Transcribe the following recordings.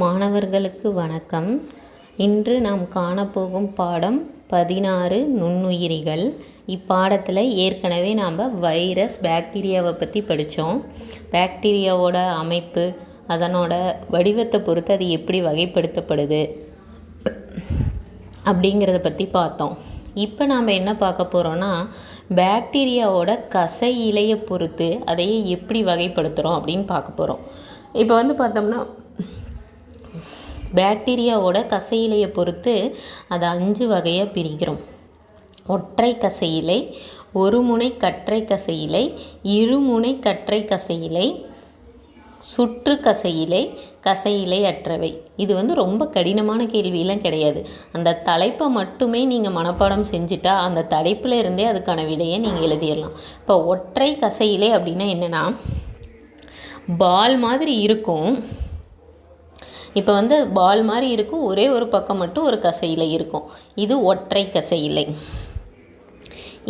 மாணவர்களுக்கு வணக்கம். இன்று நாம் காணப்போகும் பாடம் பதினாறு நுண்ணுயிரிகள். இப்பாடத்தில் ஏற்கனவே நாம் வைரஸ் பாக்டீரியாவை பற்றி படித்தோம் பாக்டீரியாவோட அமைப்பு அதனோட வடிவத்தை பொறுத்து அது எப்படி வகைப்படுத்தப்படுது அப்படிங்கிறத பற்றி பார்த்தோம். இப்போ நாம் என்ன பார்க்க போகிறோன்னா பாக்டீரியாவோட கசை இலையை பொறுத்து அதையே எப்படி வகைப்படுத்துகிறோம் அப்படின்னு பார்க்க போகிறோம் இப்போ வந்து பார்த்தோம்னா பாக்டீரியாவோட கசையிலையை பொறுத்து அதை அஞ்சு வகையாக பிரிக்கிறோம். ஒற்றை கசையிலை ஒரு முனை கற்றை கசையிலை இருமுனை கற்றை கசையிலை சுற்று கசையிலை கசையிலை அற்றவை. இது வந்து ரொம்ப கடினமான கேள்வியெலாம் கிடையாது. அந்த தலைப்பை மட்டுமே நீங்கள் மனப்பாடம் செஞ்சுட்டா அந்த தலைப்பில் இருந்தே அதுக்கான விடையை நீங்கள் எழுதிடலாம். இப்போ ஒற்றை கசையிலை அப்படின்னா என்னென்னா பால் மாதிரி இருக்கும். இப்போ வந்து பால் மாதிரி இருக்கும் ஒரே ஒரு பக்கம் மட்டும் ஒரு கசையிலை இருக்கும். இது ஒற்றை கசையிலை.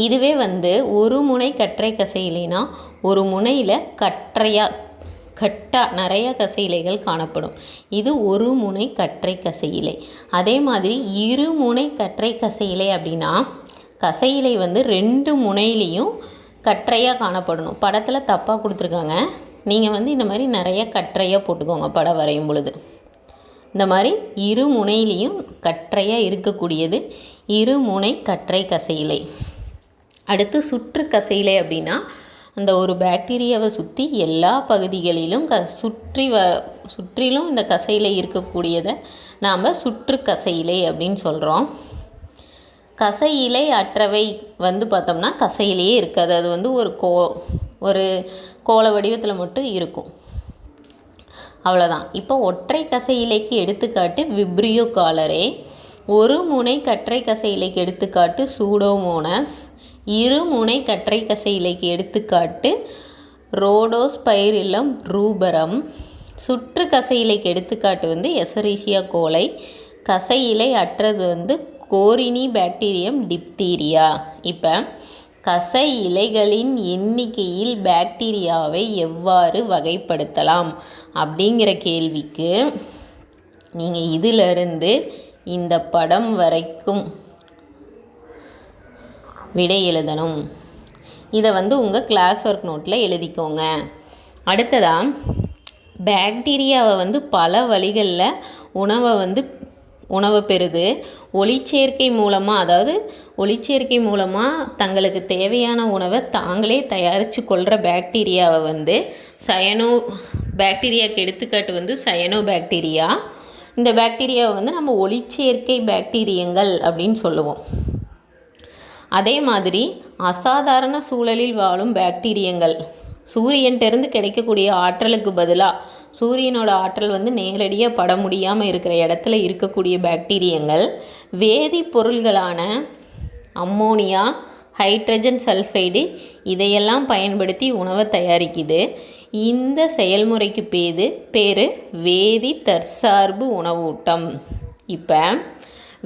இதுவே வந்து ஒரு முனை கற்றை கசையிலைனா ஒரு முனையில் கற்றையாக கட்டா நிறைய கசையிலைகள் காணப்படும். இது ஒரு முனை கற்றை கசையிலை. அதே மாதிரி இரு முனை கற்றை கசையிலை அப்படின்னா கசையிலை வந்து ரெண்டு முனையிலையும் கற்றையாக காணப்படணும். படத்தில் தப்பாக கொடுத்துருக்காங்க. நீங்கள் வந்து இந்த மாதிரி நிறைய கற்றையாக போட்டுக்கோங்க படம் வரையும் பொழுது. இந்த மாதிரி இரு முனையிலையும் கற்றையாக இருக்கக்கூடியது. இரு முனை கற்றை கசையிலை. அடுத்து சுற்று கசையிலை அப்படின்னா அந்த ஒரு பாக்டீரியாவை சுற்றி எல்லா பகுதிகளிலும் க சுற்றி வ சுற்றிலும் இந்த கசையிலை இருக்கக்கூடியதை நாம் சுற்று கசையிலை அப்படின்னு சொல்கிறோம் கசையிலை அற்றவை வந்து பார்த்தோம்னா கசையிலேயே இருக்காது. அது வந்து ஒரு கோ ஒரு கோல வடிவத்தில் மட்டும் இருக்கும். அவ்வளோதான் இப்போ ஒற்றை கசையிலைக்கு எடுத்துக்காட்டு விப்ரியோ காலரே ஒரு முனை கற்றை கசை இலைக்கு எடுத்துக்காட்டு சூடோமோனஸ். இருமுனை கற்றை கசை இலைக்கு எடுத்துக்காட்டு ரோடோஸ்பைரிலம் ரூபரம். சுற்று கசை இலைக்கு எடுத்துக்காட்டு வந்து எசரீசியா கோலை கசையிலை அற்றது வந்து கோரினி பாக்டீரியம் டிப்தீரியா. இப்போ கசை இலைகளின் எண்ணிக்கையில் பாக்டீரியாவை எவ்வாறு வகைப்படுத்தலாம்? அப்படிங்கிற கேள்விக்கு நீங்கள் இதிலிருந்து இந்த படம் வரைக்கும் விடை எழுதணும். இதை வந்து உங்கள் கிளாஸ் ஒர்க் நோட்டில் எழுதிக்கோங்க. அடுத்ததாக பாக்டீரியாவை வந்து பல வழிகளில் உணவை வந்து உணவை பெறுது. ஒளிச்சேர்க்கை மூலமாக அதாவது ஒளிச்சேர்க்கை மூலமாக தங்களுக்கு தேவையான உணவை தாங்களே தயாரித்து கொள்கிற பாக்டீரியாவை வந்து சயனோ பாக்டீரியாவுக்கு எடுத்துக்காட்டு வந்து சயனோ பாக்டீரியா இந்த பாக்டீரியாவை வந்து நம்ம ஒளிச்சேர்க்கை பாக்டீரியங்கள் அப்படின்னு சொல்லுவோம். அதே மாதிரி அசாதாரண சூழலில் வாழும் பாக்டீரியங்கள். சூரியன்கிட்டருந்து கிடைக்கக்கூடிய ஆற்றலுக்கு பதிலாக சூரியனோட ஆற்றல் வந்து நேரடியாக பட முடியாமல் இருக்கிற இடத்துல இருக்கக்கூடிய பாக்டீரியங்கள் வேதிப்பொருள்களான அம்மோனியா ஹைட்ரஜன் சல்ஃபைடு இதையெல்லாம் பயன்படுத்தி உணவை தயாரிக்குது. இந்த செயல்முறைக்கு பேது பேர் வேதி தற்சார்பு உணவூட்டம். இப்போ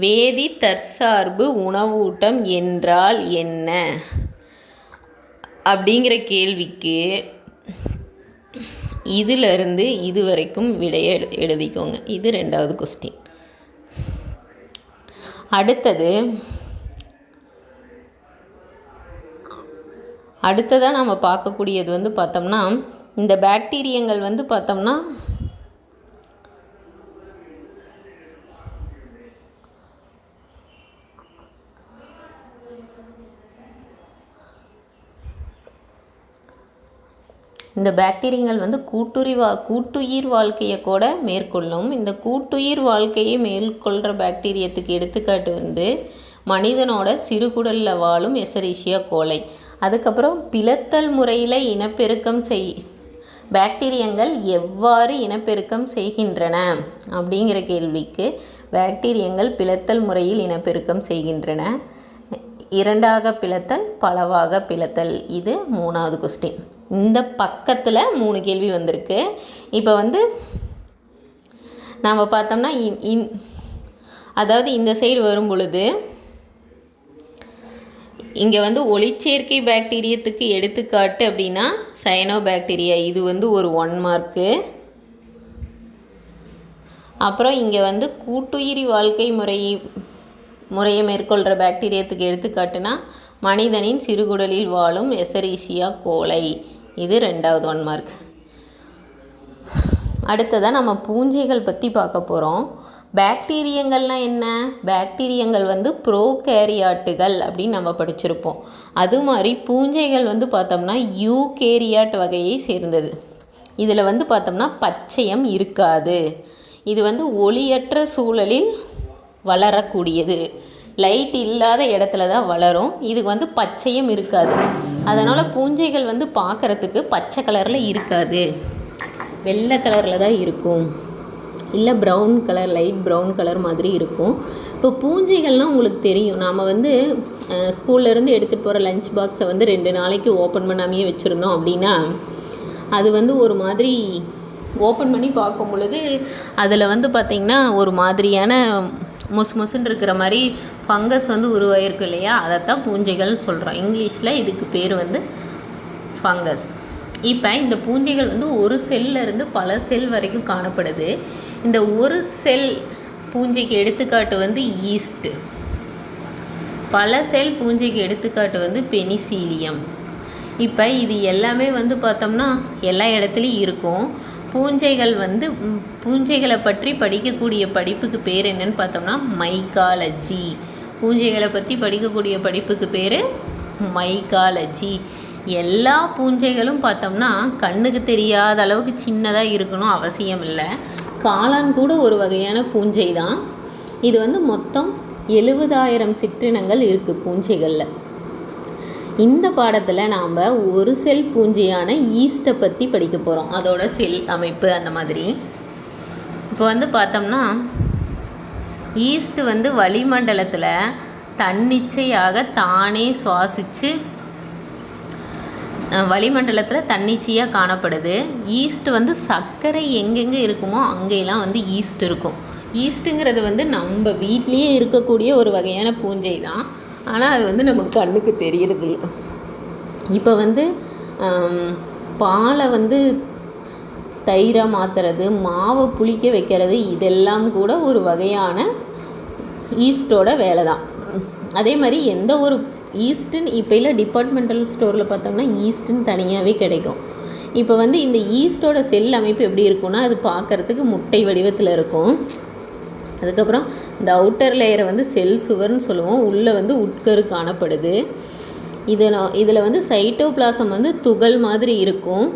வேதி தற்சார்பு உணவூட்டம் என்றால் என்ன? அப்படிங்கிற கேள்விக்கு இதிலிருந்து இது வரைக்கும் விடையை எழுதிக்கோங்க. இது ரெண்டாவது கொஸ்டின் அடுத்தது அடுத்ததாக நம்ம பார்க்கக்கூடியது வந்து பார்த்தோம்னா இந்த பாக்டீரியங்கள் வந்து பார்த்தோம்னா இந்த பாக்டீரியங்கள் வந்து கூட்டுரிவா கூட்டுயிர் வாழ்க்கையை கூட மேற்கொள்ளும். இந்த கூட்டுயிர் வாழ்க்கையை மேற்கொள்கிற பாக்டீரியத்துக்கு எடுத்துக்காட்டு வந்து மனிதனோட சிறுகுடலில் வாழும் எசரீஷியா கோலை அதுக்கப்புறம் பிளத்தல் முறையில் இனப்பெருக்கம் செய் பாக்டீரியங்கள் எவ்வாறு இனப்பெருக்கம் செய்கின்றன அப்படிங்கிற கேள்விக்கு பாக்டீரியங்கள் பிளத்தல் முறையில் இனப்பெருக்கம் செய்கின்றன. இரண்டாக பிளத்தல் பலவாக பிளத்தல். இது மூணாவது கொஸ்டின் இந்த பக்கத்தில் மூணு கேள்வி வந்திருக்கு. இப்போ வந்து நாம் பார்த்தோம்னா இன் அதாவது இந்த சைடு வரும் பொழுது இங்கே வந்து ஒளிச்சேர்க்கை பாக்டீரியத்துக்கு எடுத்துக்காட்டு அப்படின்னா சயனோ பாக்டீரியா இது வந்து ஒரு ஒன் மார்க்கு அப்புறம் இங்கே வந்து கூட்டுயிரி வாழ்க்கை முறை முறையை மேற்கொள்கிற பாக்டீரியத்துக்கு எடுத்துக்காட்டுனா மனிதனின் சிறுகுடலில் வாழும் எசரீசியா கோலை இது ரெண்டாவது ஒன் மார்க் அடுத்ததாக நம்ம பூஞ்சைகள் பற்றி பார்க்க போகிறோம் பாக்டீரியங்கள்னால் என்ன? பாக்டீரியங்கள் வந்து ப்ரோகேரியாட்டுகள் அப்படின்னு நம்ம படிச்சிருப்போம். அது மாதிரி பூஞ்சைகள் வந்து பார்த்தோம்னா யூ கேரியாட் வகையை சேர்ந்தது. இதில் வந்து பார்த்தோம்னா பச்சையம் இருக்காது. இது வந்து ஒளியற்ற சூழலில் வளரக்கூடியது. லைட் இல்லாத இடத்துல தான் வளரும். இதுக்கு வந்து பச்சையும் இருக்காது. அதனால் பூஞ்சைகள் வந்து பார்க்குறதுக்கு பச்சை கலரில் இருக்காது. வெள்ளை கலரில் தான் இருக்கும். இல்லை brown colour light brown colour மாதிரி இருக்கும். இப்போ பூஞ்சைகள்லாம் உங்களுக்கு தெரியும். நாம் வந்து ஸ்கூல்லேருந்து எடுத்துகிட்டு போகிற லஞ்ச் பாக்ஸை வந்து ரெண்டு நாளைக்கு ஓப்பன் பண்ணாமையே வச்சுருந்தோம் அப்படின்னா அது வந்து ஒரு மாதிரி ஓப்பன் பண்ணி பார்க்கும் பொழுது அதில் வந்து பார்த்திங்கன்னா ஒரு மாதிரியான மொசு மொசுன்னு இருக்கிற மாதிரி ஃபங்கஸ் வந்து உருவாயிருக்கு இல்லையா? அதைத்தான் பூஞ்சைகள்னு சொல்கிறோம் இங்கிலீஷில் இதுக்கு பேர் வந்து ஃபங்கஸ் இப்போ இந்த பூஞ்சைகள் வந்து ஒரு செல்லிருந்து பல செல் வரைக்கும் காணப்படுது. இந்த ஒரு செல் பூஞ்சைக்கு எடுத்துக்காட்டு வந்து ஈஸ்ட்டு பல செல் பூஞ்சைக்கு எடுத்துக்காட்டு வந்து பெனிசீலியம் இப்போ இது எல்லாமே வந்து பார்த்தோம்னா எல்லா இடத்துலையும் இருக்கும். பூஞ்சைகள் வந்து பூஞ்சைகளை பற்றி படிக்கக்கூடிய படிப்புக்கு பேர் என்னன்னு பார்த்தோம்னா மைக்காலஜி பூஞ்சைகளை பற்றி படிக்கக்கூடிய படிப்புக்கு பேர் மைக்காலஜி எல்லா பூஞ்சைகளும் பார்த்தோம்னா கண்ணுக்கு தெரியாத அளவுக்கு சின்னதாக இருக்கணும் அவசியம் இல்லை. காளான் கூட ஒரு வகையான பூஞ்சை தான். இது வந்து மொத்தம் எழுபதாயிரம் சிற்றினங்கள் இருக்குது பூஞ்சைகளில். இந்த பாடத்தில் நாம் ஒரு செல் பூஞ்சையான ஈஸ்ட்டை பற்றி படிக்க போகிறோம் அதோட செல் அமைப்பு அந்த மாதிரி. இப்போ வந்து பார்த்தோம்னா ஈஸ்ட் வந்து வளிமண்டலத்தில் தன்னிச்சையாக தானே சுவாசித்து வளிமண்டலத்தில் தன்னிச்சையாக காணப்படுது. ஈஸ்ட் வந்து சர்க்கரை எங்கெங்கே இருக்குமோ அங்கெல்லாம் வந்து ஈஸ்ட் இருக்கும். ஈஸ்ட்டுங்கிறது வந்து நம்ம வீட்லேயே இருக்கக்கூடிய ஒரு வகையான பூஞ்சை தான் ஆனால் அது வந்து நமக்கு கண்ணுக்கு தெரியறது இப்போ வந்து பாலை வந்து தயிராக மாற்றுறது மாவை புளிக்க வைக்கிறது இதெல்லாம் கூட ஒரு வகையான ஈஸ்ட்டோட வேலை தான் அதே மாதிரி எந்த ஒரு ஈஸ்ட்டுன்னு இப்போ டிபார்ட்மெண்டல் ஸ்டோரில் பார்த்தோம்னா ஈஸ்ட்டுன்னு தனியாகவே கிடைக்கும். இப்போ வந்து இந்த ஈஸ்ட்டோட செல் அமைப்பு எப்படி இருக்கும்னா அது பார்க்கறதுக்கு முட்டை வடிவத்தில் இருக்கும். அதுக்கப்புறம் இந்த அவுட்டர் லேயரை வந்து செல் சுவர்னு சொல்லுவோம். உள்ளே வந்து உட்கரு காணப்படுது. இதில் இதில் வந்து சைட்டோபிளாசம் வந்து துகள் மாதிரி இருக்கும்.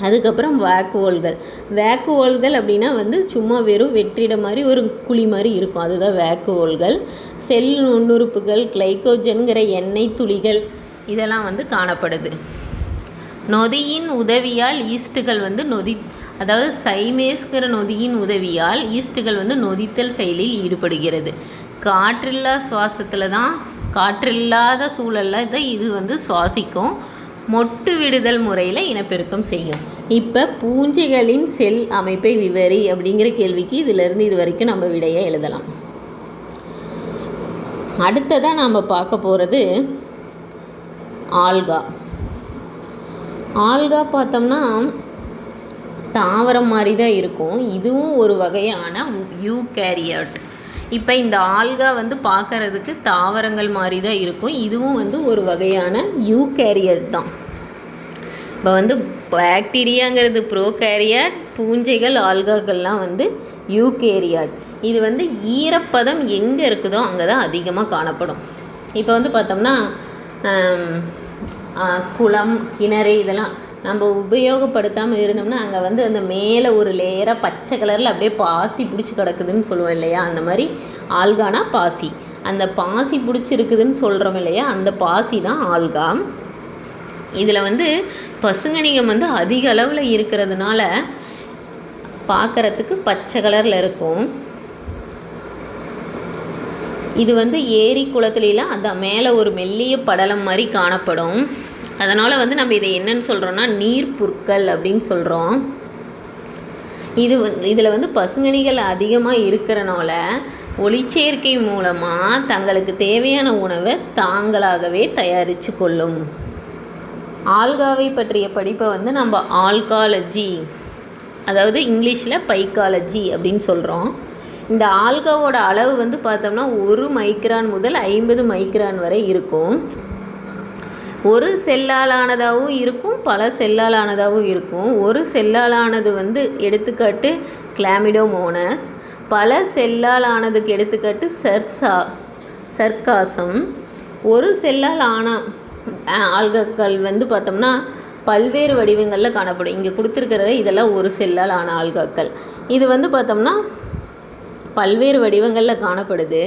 அதுக்கப்புறம் வேக்குவோல்கள் வேக்குவோல்கள் அப்படின்னா வந்து சும்மா வெறும் வெற்றிட மாதிரி ஒரு குழி மாதிரி இருக்கும். அதுதான் வேக்குவோல்கள் செல் நுண்ணுறுப்புகள் கிளைக்கோஜன்கிற எண்ணெய் துளிகள் இதெல்லாம் வந்து காணப்படுது. நொதியின் உதவியால் ஈஸ்ட்டுகள் வந்து நொதி அதாவது சைமேஸ்கர நொதியின் உதவியால் ஈஸ்ட்டுகள் வந்து நொதித்தல் செயலில் ஈடுபடுகிறது. காற்றில்லா சுவாசத்தில் தான் காற்றில்லாத சூழலில் தான் இது வந்து சுவாசிக்கும். மொட்டு விடுதல் முறையில் இனப்பெருக்கம் செய்யும். இப்போ பூஞ்சைகளின் செல் அமைப்பை விவரி அப்படிங்கிற கேள்விக்கு இதிலிருந்து இது வரைக்கும் நம்ம விடையை எழுதலாம். அடுத்ததாக நாம் பார்க்க போகிறது ஆல்கா. ஆல்கா பார்த்தோம்னா தாவரம் மாதிரி தான் இருக்கும். இதுவும் ஒரு வகையான யூகேரியாட். இப்போ இந்த ஆல்கா வந்து பார்க்கறதுக்கு தாவரங்கள் மாதிரி தான் இருக்கும். இதுவும் வந்து ஒரு வகையான யூகேரியட் தான். இப்போ வந்து பாக்டீரியாங்கிறது ப்ரோகேரியாட் பூஞ்சைகள் ஆல்காக்கள்லாம் வந்து யூகேரியாட். இது வந்து ஈரப்பதம் எங்கே இருக்குதோ அங்கே தான் அதிகமாக காணப்படும். இப்போ வந்து பார்த்தோம்னா குளம் கிணறு இதெல்லாம் நம்ம உபயோகப்படுத்தாமல் இருந்தோம்னா அங்கே வந்து அந்த மேலே ஒரு லேயராக பச்சை கலரில் அப்படியே பாசி பிடிச்சி கிடக்குதுன்னு சொல்லுவோம் இல்லையா? அந்த மாதிரி ஆல்கானா பாசி. அந்த பாசி பிடிச்சிருக்குதுன்னு சொல்கிறோம் இல்லையா? அந்த பாசி தான் ஆல்கா. இதில் வந்து பசுங்கணிகம் வந்து அதிக அளவில் இருக்கிறதுனால பார்க்கறதுக்கு பச்சை கலரில் இருக்கும். இது வந்து ஏரி குளத்துலலாம் அதான் மேலே ஒரு மெல்லிய படலம் மாதிரி காணப்படும். அதனால் வந்து நம்ம இதை என்னன்னு சொல்கிறோன்னா நீர் புற்கள் அப்படின்னு சொல்கிறோம் இது இதில் வந்து பசுங்கனிகள் அதிகமாக இருக்கிறனால ஒளிச்சேர்க்கை மூலமாக தங்களுக்கு தேவையான உணவை தாங்களாகவே தயாரித்து கொள்ளும். ஆல்காவை பற்றிய படிப்பை வந்து நம்ம ஆல்காலஜி அதாவது இங்கிலீஷில் பைக்காலஜி அப்படின்னு சொல்கிறோம் இந்த ஆல்காவோட அளவு வந்து பார்த்தோம்னா ஒரு மைக்ரான் முதல் ஐம்பது மைக்ரான் வரை இருக்கும். ஒரு செல்லால் ஆனதாகவும் இருக்கும் பல செல்லால் ஆனதாகவும் இருக்கும். ஒரு செல்லால் ஆனது வந்து எடுத்துக்காட்டு கிளாமிடோமோனஸ் பல செல்லால் ஆனதுக்கு எடுத்துக்காட்டு சர்சா சர்க்காசம். ஒரு செல்லால் ஆன ஆல்கக்கள் வந்து பார்த்தோம்னா பல்வேறு வடிவங்களில் காணப்படும். இங்கே கொடுத்துருக்கிறது இதெல்லாம் ஒரு செல்லால் ஆன ஆல்காக்கள் இது வந்து பார்த்தோம்னா பல்வேறு வடிவங்களில் காணப்படுது.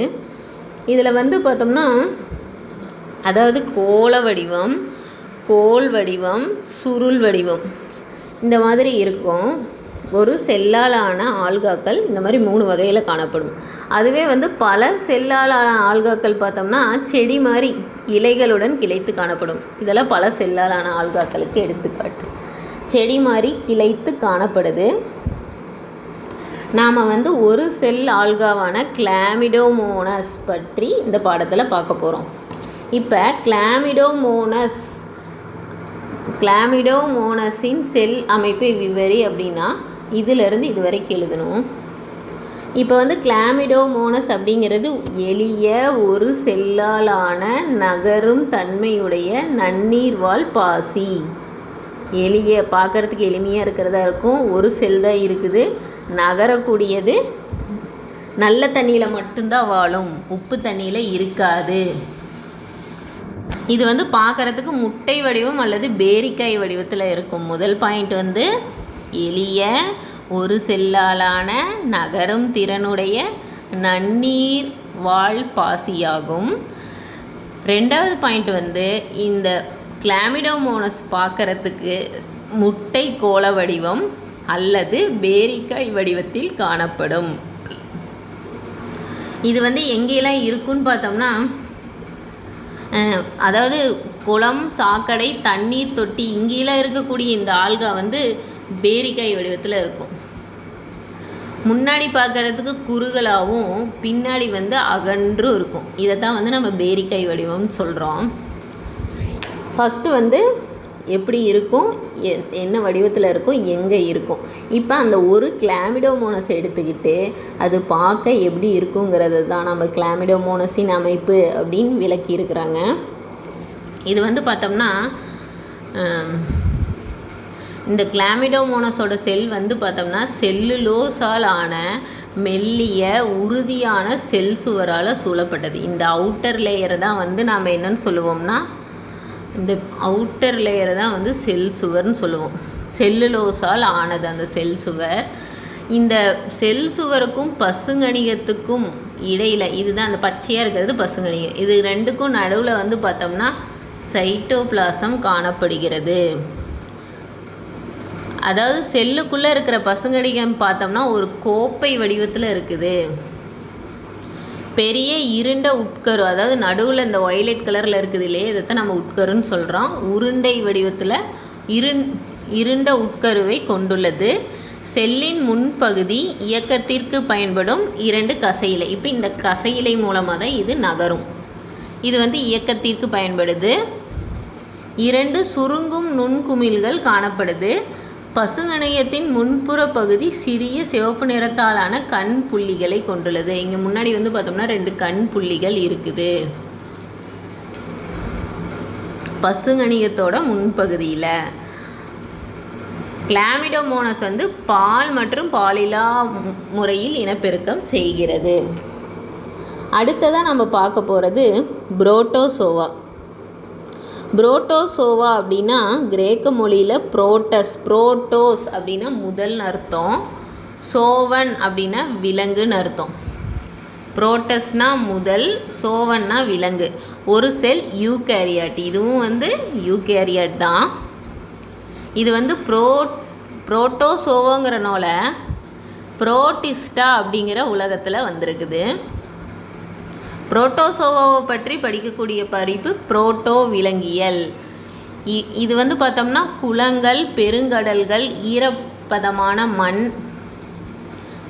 இதில் வந்து பார்த்தோம்னா அதாவது கோள வடிவம் கோல் வடிவம் சுருள் வடிவம். இந்த மாதிரி இருக்கும். ஒரு செல்லாலான ஆல்காக்கள் இந்த மாதிரி மூணு வகையில் காணப்படும். அதுவே வந்து பல செல்லாலான ஆல்காக்கள் பார்த்தோம்னா செடி மாதிரி இலைகளுடன் கிளைத்து காணப்படும். இதெல்லாம் பல செல்லாலான ஆல்காக்களுக்கு எடுத்துக்காட்டு. செடி மாதிரி கிளைத்து காணப்படுது. நாம் வந்து ஒரு செல் ஆல்காவான கிளாமிடோமோனஸ் பற்றி இந்த பாடத்தில் பார்க்க போகிறோம் இப்போ கிளாமிடோமோனஸ் கிளாமிடோமோனஸின் செல் அமைப்பை விவரி அப்படின்னா இதிலிருந்து இது வரைக்கும் எழுதணும். இப்போ வந்து கிளாமிடோமோனஸ் அப்படிங்கிறது எளிய ஒரு செல்லாலான நகரும் தன்மையுடைய நன்னீர்வாழ் பாசி. எளிய பார்க்கறதுக்கு எளிமையாக இருக்கிறதா இருக்கும். ஒரு செல் தான் இருக்குது. நகரக்கூடியது நல்ல தண்ணியில் மட்டும்தான் வாழும். உப்பு தண்ணியில் இருக்காது. இது வந்து பார்க்கறதுக்கு முட்டை வடிவம் அல்லது பேரிக்காய் வடிவத்தில் இருக்கும். முதல் பாயிண்ட் வந்து எளிய ஒரு செல்லாலான நகரும் திறனுடைய நன்னீர் வாழ் பாசியாகும். ரெண்டாவது பாயிண்ட் வந்து இந்த கிளாமிடோமோனஸ் பார்க்கறதுக்கு முட்டை கோள வடிவம் அல்லது பேரிக்காய் வடிவத்தில் காணப்படும். இது வந்து எங்கெல்லாம் இருக்குன்னு பார்த்தோம்னா அதாவது குளம் சாக்கடை தண்ணீர் தொட்டி இங்கெல்லாம் இருக்கக்கூடிய இந்த ஆல்கா வந்து பேரிக்காய் வடிவத்தில் இருக்கும். முன்னாடி பார்க்கறதுக்கு குறுகலாகவும் பின்னாடி வந்து அகன்றும் இருக்கும். இதை தான் வந்து நம்ம பேரிக்காய் வடிவம்னு சொல்கிறோம் ஃபஸ்ட்டு வந்து எப்படி இருக்கும் என்ன வடிவத்தில் இருக்கும் எங்கே இருக்கும். இப்போ அந்த ஒரு கிளாமிடோமோனஸ் எடுத்துக்கிட்டு அது பார்க்க எப்படி இருக்குங்கிறது தான் நம்ம கிளாமிடோமோனஸின் அமைப்பு அப்படின்னு விளக்கி இருக்கிறாங்க. இது வந்து பார்த்தோம்னா இந்த கிளாமிடோமோனஸோட செல் வந்து பார்த்தோம்னா செல்லுலோஸால் ஆன மெல்லிய உறுதியான செல் சுவரால் சூழப்பட்டது. இந்த அவுட்டர் லேயரை தான் வந்து நாம் என்னன்னு சொல்லுவோம்னா இந்த அவுட்டர் லேயரை தான் வந்து செல் சுவர்னு சொல்லுவோம். செல்லுலோஸால் ஆனது அந்த செல் சுவர். இந்த செல் சுவருக்கும் பசுங்கணிகத்துக்கும் இடையில் இதுதான் அந்த பச்சையாக இருக்கிறது பசுங்கணிகம். இது ரெண்டுக்கும் நடுவில் வந்து பார்த்தோம்னா சைட்டோபிளாசம் காணப்படுகிறது. அதாவது செல்லுக்குள்ளே இருக்கிற பசுங்கடிகம் பார்த்தோம்னா ஒரு கோப்பை வடிவத்தில் இருக்குது. பெரிய இருண்ட உட்கரு அதாவது நடுவில் இந்த ஒய்லெட் கலரில் இருக்குது இல்லையே இதைத்தான் நம்ம உட்கருன்னு சொல்கிறோம் உருண்டை வடிவத்தில் இருண் இருண்ட உட்கருவை கொண்டுள்ளது. செல்லின் முன்பகுதி இயக்கத்திற்கு பயன்படும் இரண்டு கசையிலை. இப்போ இந்த கசையிலை மூலமாக தான் இது நகரும். இது வந்து இயக்கத்திற்கு பயன்படுது. இரண்டு சுருங்கும் நுண்குமிழ்கள் காணப்படுது. பசுங்கணையத்தின் முன்புற பகுதி சிறிய சிவப்பு நிறத்தாலான கண் புள்ளிகளை கொண்டுள்ளது. இங்கே முன்னாடி வந்து பார்த்தோம்னா ரெண்டு கண் புள்ளிகள் இருக்குது. பசுங்கணியத்தோட முன்பகுதியில் கிளாமிடோமோனஸ் வந்து பால் மற்றும் பாலிலா முறையில் இனப்பெருக்கம் செய்கிறது. அடுத்ததாக நம்ம பார்க்க போகிறது புரோட்டோசோவா. புரோட்டோசோவா அப்படின்னா கிரேக்க மொழியில் புரோட்டஸ் புரோட்டோஸ் அப்படின்னா முதல்னு அர்த்தம். சோவன் அப்படின்னா விலங்குன்னு அர்த்தம். புரோட்டஸ்னா முதல் சோவன்னா விலங்கு. ஒரு செல் யூகேரியாட். இதுவும் வந்து யூகேரியாட் தான். இது வந்து ப்ரோ புரோட்டோசோவோங்கிறனால புரோட்டிஸ்டா அப்படிங்கிற உலகத்தில் வந்திருக்குது. புரோட்டோசோவோவை பற்றி படிக்கக்கூடிய படிப்பு புரோட்டோ விலங்கியல் இ- இது வந்து பார்த்தோம்னா குளங்கள் பெருங்கடல்கள் ஈரப்பதமான மண்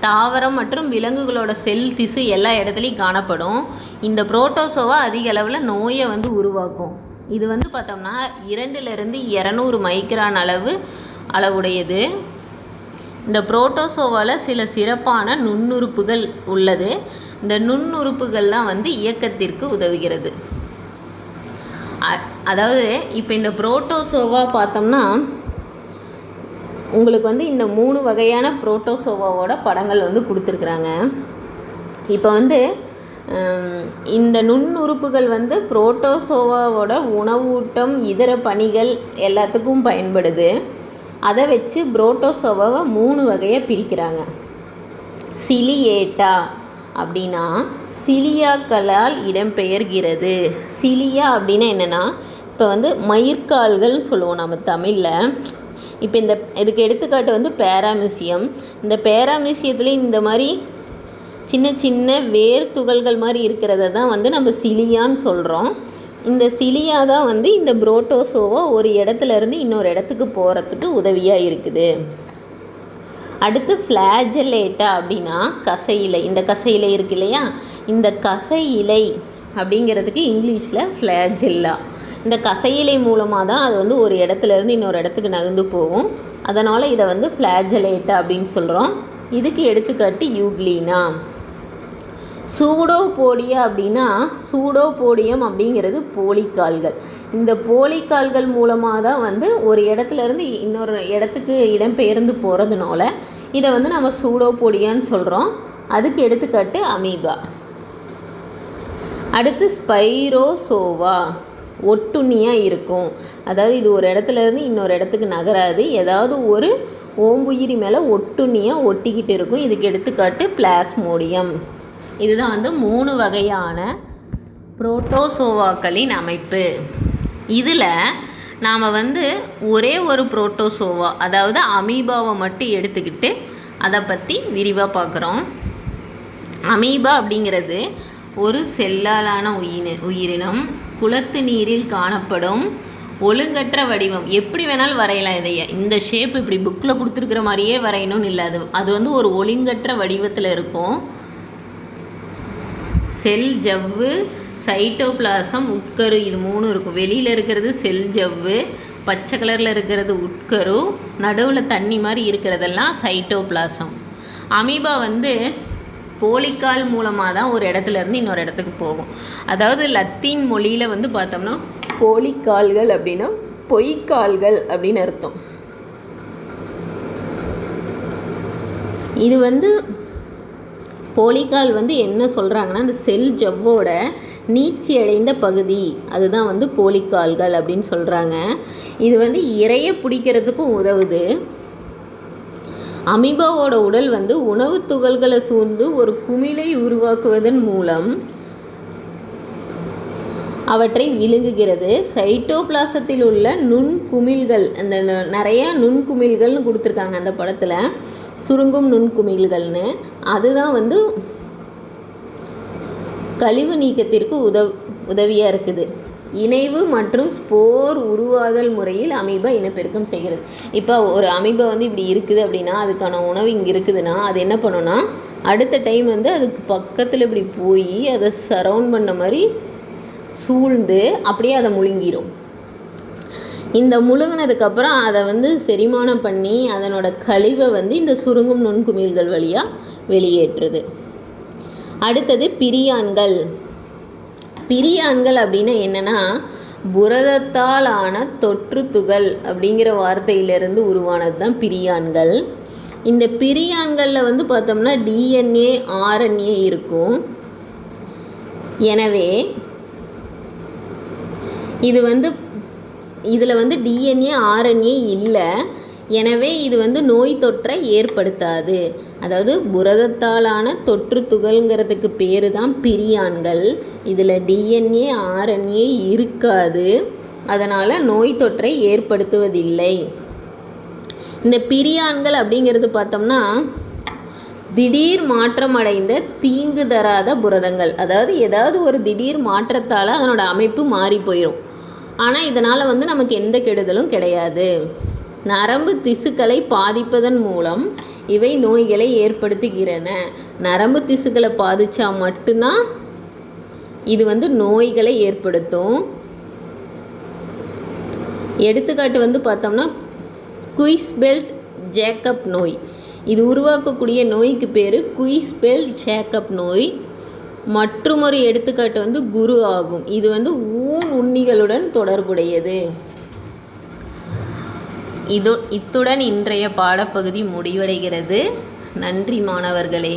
தாவரம் மற்றும் விலங்குகளோட செல் திசு எல்லா இடத்துலையும் காணப்படும். இந்த புரோட்டோசோவா அதிக அளவில் நோயை வந்து உருவாக்கும். இது வந்து பார்த்தோம்னா இரண்டுலேருந்து இரநூறு மைக்ரான் அளவு அளவுடையது. இந்த புரோட்டோசோவாவில் சில சிறப்பான நுண்ணுறுப்புகள் உள்ளது. இந்த நுண்ணுறுப்புகள்லாம் வந்து இயக்கத்திற்கு உதவுகிறது. அதாவது இப்போ இந்த புரோட்டோசோவா பார்த்தோம்னா உங்களுக்கு வந்து இந்த மூணு வகையான புரோட்டோசோவாவோட படங்கள் வந்து கொடுத்துருக்குறாங்க. இப்போ வந்து இந்த நுண்ணுறுப்புகள் வந்து புரோட்டோசோவாவோட உணவூட்டம் இதர பணிகள் எல்லாத்துக்கும் பயன்படுது. அதை வச்சு புரோட்டோசோவாவை மூணு வகையாக பிரிக்கிறாங்க. சிலியேட்டா அப்படின்னா சிலியாக்களால் இடம்பெயர்கிறது. சிலியா அப்படின்னா என்னென்னா இப்போ வந்து மயிர்கால்கள்னு சொல்லுவோம் நம்ம தமிழில். இப்போ இந்த இதுக்கு எடுத்துக்காட்டு வந்து பேராமிசியம். இந்த பேராமிசியத்துலேயும் இந்த மாதிரி சின்ன சின்ன வேர் துகள்கள் மாதிரி இருக்கிறத தான் வந்து நம்ம சிலியான்னு சொல்கிறோம் இந்த சிலியா தான் வந்து இந்த புரோட்டோசோவா ஒரு இடத்துல இருந்து இன்னொரு இடத்துக்கு போகிறதுக்கு உதவியாக இருக்குது. அடுத்து ஃப்ளாஜலேட்டா அப்படின்னா கசை இலை இந்த கசை இலை இருக்கு இல்லையா? இந்த கசை இலை அப்படிங்கிறதுக்கு இங்கிலீஷில் ஃப்ளாஜெல்லா இந்த கசையிலை மூலமாக தான் அது வந்து ஒரு இடத்துல இருந்து இன்னொரு இடத்துக்கு நகர்ந்து போகும். அதனால் இதை வந்து ஃப்ளாஜலேட்டா அப்படின்னு சொல்கிறோம் இதுக்கு எடுத்துக்காட்டு யூக்ளீனா. சூடோபோடியா அப்படின்னா சூடோபோடியம் அப்படிங்கிறது போலிக்கால்கள். இந்த போலிக்கால்கள் மூலமாக தான் வந்து ஒரு இடத்துல இருந்து இன்னொரு இடத்துக்கு இடம்பெயர்ந்து போகிறதுனால இதை வந்து நம்ம சூடோபோடியான்னு சொல்கிறோம் அதுக்கு எடுத்துக்காட்டு அமீபா. அடுத்து ஸ்பைரோசோவா. ஒட்டுண்ணியாக இருக்கும். அதாவது இது ஒரு இடத்துல இருந்து இன்னொரு இடத்துக்கு நகராது. ஏதாவது ஒரு ஓம்புயிரி மேலே ஒட்டுண்ணியாக ஒட்டிக்கிட்டு இருக்கும். இதுக்கு எடுத்துக்காட்டு பிளாஸ்மோடியம். இதுதான் வந்து மூணு வகையான புரோட்டோசோவாக்களின் அமைப்பு. இதில் நாம் வந்து ஒரே ஒரு புரோட்டோசோவா அதாவது அமீபாவை மட்டும் எடுத்துக்கிட்டு அதை பற்றி விரிவாக பார்க்குறோம் அமீபா அப்படிங்கிறது ஒரு செல்லாலான உயிரி உயிரினம். குளத்து நீரில் காணப்படும் ஒழுங்கற்ற வடிவம். எப்படி வேணாலும் வரையலாம் இதைய. இந்த ஷேப் இப்படி புக்கில் கொடுத்துருக்குற மாதிரியே வரையணும்னு இல்லை. அது அது வந்து ஒரு ஒழுங்கற்ற வடிவத்தில் இருக்கும். செல் ஜவ்வு சைட்டோபிளாசம் உட்கரு இது மூணு இருக்கும். வெளியில் இருக்கிறது செல் ஜவ்வு பச்சை கலரில் இருக்கிறது உட்கரு நடுவில் தண்ணி மாதிரி இருக்கிறதெல்லாம் சைட்டோபிளாசம். அமீபா வந்து போலிக்கால் மூலமாக தான் ஒரு இடத்துல இருந்து இன்னொரு இடத்துக்கு போகும். அதாவது லத்தீன் மொழியில் வந்து பார்த்தோம்னா போலிக்கால்கள் அப்படின்னா பொய்க்கால்கள் அப்படின்னு அர்த்தம். இது வந்து போலிக்கால் வந்து என்ன சொல்கிறாங்கன்னா அந்த செல் ஜவ்வோட நீட்சி அடைந்த பகுதி. அதுதான் வந்து போலிக்கால்கள் அப்படின்னு சொல்கிறாங்க இது வந்து இறைய பிடிக்கிறதுக்கும் உதவுது. அமீபாவோட உடல் வந்து உணவுத் துகள்களை சூழ்ந்து ஒரு குமிழை உருவாக்குவதன் மூலம் அவற்றை விழுங்குகிறது. சைட்டோபிளாசத்தில் உள்ள நுண்குமிழ்கள் அந்த ந- நிறைய நுண்குமிழ்கள்னு கொடுத்துருக்காங்க அந்த படத்தில். சுருங்கும் நுண்குமிழ்கள்னு அதுதான் வந்து கழிவு நீக்கத்திற்கு உதவ் உதவியாக இருக்குது. இணைவு மற்றும் ஸ்போர் உருவாதல் முறையில் அமீபா இனப்பெருக்கம் செய்கிறது. இப்போ ஒரு அமீபா வந்து இப்படி இருக்குது அப்படின்னா அதுக்கான உணவு இங்கே இருக்குதுன்னா அது என்ன பண்ணுன்னா அடுத்த டைம் வந்து அதுக்கு பக்கத்தில் இப்படி போய் அதை சரவுண்ட் பண்ண மாதிரி சூழ்ந்து அப்படியே அதை முழுங்கிடும் இந்த முழுங்கினதுக்கப்புறம் அதை வந்து செரிமானம் பண்ணி அதனோட கழிவை வந்து இந்த சுருங்கும் நுண்குமிழ்கள் வழியாக வெளியேற்றுது. அடுத்தது பிரியான்கள். பிரியான்கள் அப்படின்னா என்னென்னா புரதத்தால் ஆன தொற்று துகள் அப்படிங்கிற வார்த்தையிலிருந்து உருவானது தான் பிரியான்கள். இந்த பிரியான்களில் வந்து பார்த்தோம்னா டிஎன்ஏ ஆர்என்ஏ இருக்கும். எனவே இது வந்து இதில் வந்து டிஎன்ஏ ஆர்என்ஏ இல்லை. எனவே இது வந்து நோய் தொற்றை ஏற்படுத்தாது. அதாவது புரதத்தாலான தொற்று துகள்ங்கிறதுக்கு பேர் தான் பிரியான்கள். இதில் டிஎன்ஏ ஆர்என்ஏ இருக்காது. அதனால் நோய் தொற்றை ஏற்படுத்துவதில்லை. இந்த பிரியான்கள் அப்படிங்கிறது பார்த்தோம்னா திடீர் மாற்றம் அடைந்த தீங்கு தராத புரதங்கள். அதாவது ஏதாவது ஒரு திடீர் மாற்றத்தால் அதனோட அமைப்பு மாறி போயிடும் ஆனால் இதனால் வந்து நமக்கு எந்த கெடுதலும் கிடையாது. நரம்பு திசுக்களை பாதிப்பதன் மூலம் இவை நோய்களை ஏற்படுத்துகிறன. நரம்பு திசுக்களை பாதித்தா மட்டும்தான் இது வந்து நோய்களை ஏற்படுத்தும். எடுத்துக்காட்டு வந்து பார்த்தோம்னா குயிஸ்பெல்ட் ஜேக்கப் நோய். இது உருவாக்கக்கூடிய நோய்க்கு பேர் குயிஸ்பெல்ட் ஜேக்கப் நோய். மற்றுமொரு எடுத்துக்காட்டு வந்து குரு ஆகும். இது வந்து ஊன் உண்ணிகளுடன் தொடர்புடையது. இதோ இத்துடன் இன்றைய பாடப்பகுதி முடிவடைகிறது. நன்றி மாணவர்களே.